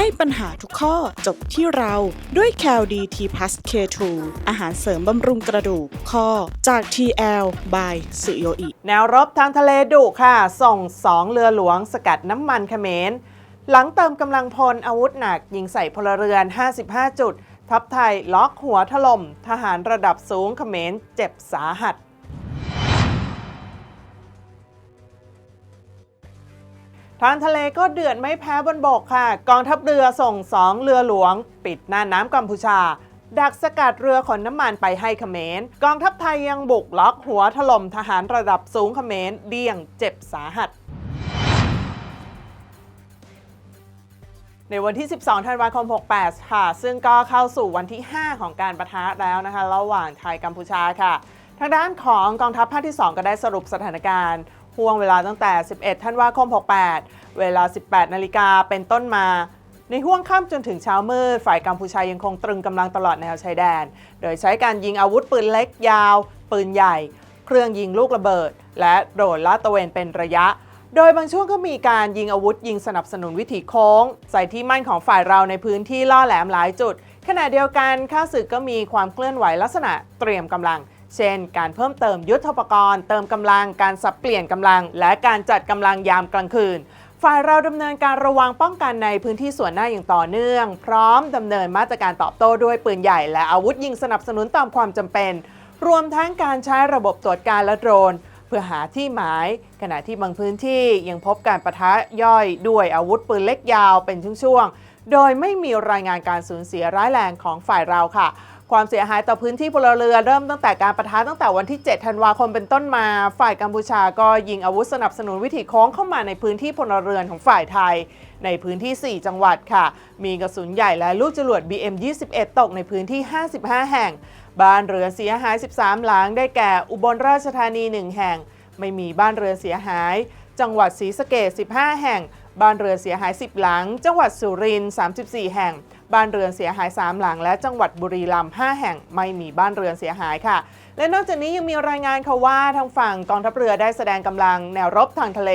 ให้ปัญหาทุกข้อจบที่เราด้วย c a l d t p l u s K2 อาหารเสริมบำรุงกระดูกข้อจาก TL by สุโยอิ แนวรบทางทะเลดุค่ะ ส่งสองเรือหลวงสกัดน้ำมันเขมร หลังเติมกำลังพลอาวุธหนักยิงใส่พลเรือน 55 จุด ทัพไทยล็อกหัวถล่ม ทหารระดับสูงเขมรเจ็บสาหัส ทางทะเลก็เดือดไม่แพ้บนบกค่ะ กองทัพเรือส่งสองเรือหลวง ปิดหน้าน้ำกัมพูชา ดักสกัดเรือขนน้ำมันไปให้เขมร กองทัพไทยยังบุกล็อกหัวถล่มทหารระดับสูงเขมรเดี่ยงเจ็บสาหัสในวันที่ 12 ธันวาคม 68 ค่ะ ซึ่งก็เข้าสู่วันที่ 5 ของการประทะแล้วนะคะ ระหว่างไทยกัมพูชาค่ะ ทางด้านของกองทัพภาคที่ 2 ก็ได้สรุปสถานการณ์ ห่วงเวลาตั้งแต่ 11 ธันวาคม 68 เวลา 18 นาฬิกาเป็นต้นมา ในห่วงค่ำจนถึงเช้ามืด ฝ่ายกัมพูชายังคงตรึงกำลังตลอดแนวชายแดน โดยใช้การยิงอาวุธปืนเล็กยาว ปืนใหญ่ เครื่องยิงลูกระเบิด และโดรนลาดตระเวนเป็นระยะโดยบางช่วงก็มีการยิงอาวุธยิงสนับสนุนวิถีโค้ง ใส่ที่มั่นของฝ่ายเราในพื้นที่ล่อแหลมหลายจุด ขณะเดียวกันข้าศึกก็มีความเคลื่อนไหวลักษณะเตรียมกำลัง เช่น การเพิ่มเติมยุทธปกรณ์ เติมกำลัง การสับเปลี่ยนกำลัง และการจัดกำลังยามกลางคืน ฝ่ายเราดำเนินการระวังป้องกันในพื้นที่ส่วนหน้าอย่างต่อเนื่อง พร้อมดำเนินมาตรการตอบโต้ด้วยปืนใหญ่ และอาวุธยิงสนับสนุนตามความจำเป็น รวมทั้งการใช้ระบบตรวจการและโดรนเพื่อหาที่หมาย ขณะที่บางพื้นที่ยังพบการประทะย่อยด้วยอาวุธปืนเล็กยาวเป็นช่วงๆ โดยไม่มีรายงานการสูญเสียร้ายแรงของฝ่ายเราค่ะ ความเสียหายต่อพื้นที่พลเรือนเริ่มตั้งแต่การประทะตั้งแต่วันที่ 7 ธันวาคมเป็นต้นมา ฝ่ายกัมพูชาก็ยิงอาวุธสนับสนุนวิถีโค้งเข้ามาในพื้นที่พลเรือนของฝ่ายไทย ในพื้นที่ 4 จังหวัดค่ะ มีกระสุนใหญ่และลูกจรวด BM21 ตกในพื้นที่ 55 แห่ง บ้านเรือนเสียหาย 13 หลังได้แก่อุบลราชธานี 1 แห่ง ไม่มีบ้านเรือนเสียหาย จังหวัดศรีสะเกษ15 แห่ง บ้านเรือนเสียหาย 10 หลัง จังหวัดสุรินทร์34 แห่ง บ้านเรือนเสียหาย 3 หลัง และจังหวัดบุรีรัมย์5แห่งไม่มีบ้านเรือนเสียหายค่ะ และนอกจากนี้ยังมีรายงานค่ะว่าทางฝั่งกองทัพเรือได้แสดงกำลังแนวรบทางทะเล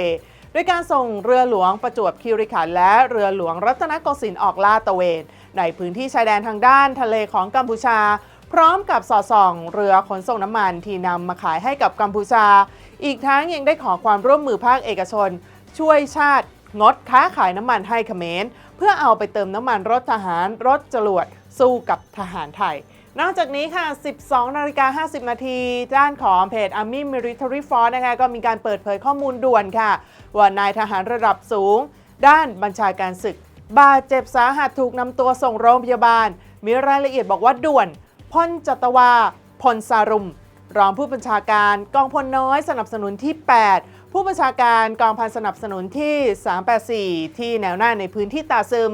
ด้วยการส่งเรือหลวงประจวบคีรีขันธ์และเรือหลวงรัตนโกสินทร์ออกลาดตระเวน ในพื้นที่ชายแดนทางด้านทะเลของกัมพูชา พร้อมกับสอดส่องเรือขนส่งน้ำมันที่นำมาขายให้กับกัมพูชา อีกทั้งยังได้ขอความร่วมมือภาคเอกชน ช่วยชาติ งดค้าขายน้ำมันให้เขมรเพื่อเอาไปเติมน้ำมันรถทหารรถจรวดสู้กับทหารไทย นอกจากนี้ค่ะ 12นาฬิกา50 นาที ด้านของเพจ Army Military Force นะคะก็มีการเปิดเผยข้อมูลด่วนค่ะ ว่านายทหารระดับสูง ด้านบัญชาการศึก บาดเจ็บสาหัสถูกนำตัวส่งโรงพยาบาล มีรายละเอียดบอกว่าด่วนพลจัตวาพลซารุม รองผู้บัญชาการกองพลน้อยสนับสนุนที่ 8 ผู้บัญชาการกองพันสนับสนุนที่ 384 ที่แนวหน้าในพื้นที่ตาซึม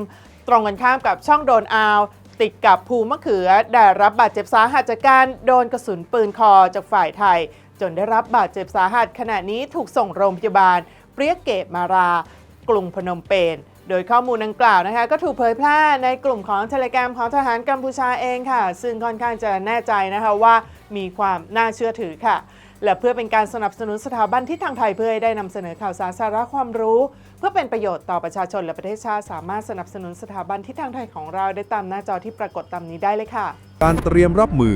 ตรงกันข้ามกับช่องโดนอาว ติดกับภูมะเขือ ได้รับบาดเจ็บสาหัสจากการโดนกระสุนปืนคอจากฝ่ายไทย จนได้รับบาดเจ็บสาหัสขณะนี้ถูกส่งโรงพยาบาลเปรียกเกตมารากรุงพนมเปญโดยข้อมูลดังกล่าวนะคะ ก็ถูกเผยแพร่ในกลุ่มของเทเลกรมของทหารกัมพูชาเองค่ะ ซึ่งค่อนข้างจะแน่ใจนะคะว่า มีความน่าเชื่อถือค่ะ และเพื่อเป็นการสนับสนุนสถาบันที่ทางไทยเพื่อให้ได้นำเสนอข่าวสารสาระความรู้ เพื่อเป็นประโยชน์ต่อประชาชนและประเทศชาติสามารถสนับสนุนสถาบันที่ทางไทยของเราได้ตามหน้าจอที่ปรากฏตามนี้ได้เลยค่ะ การเตรียมรับมือ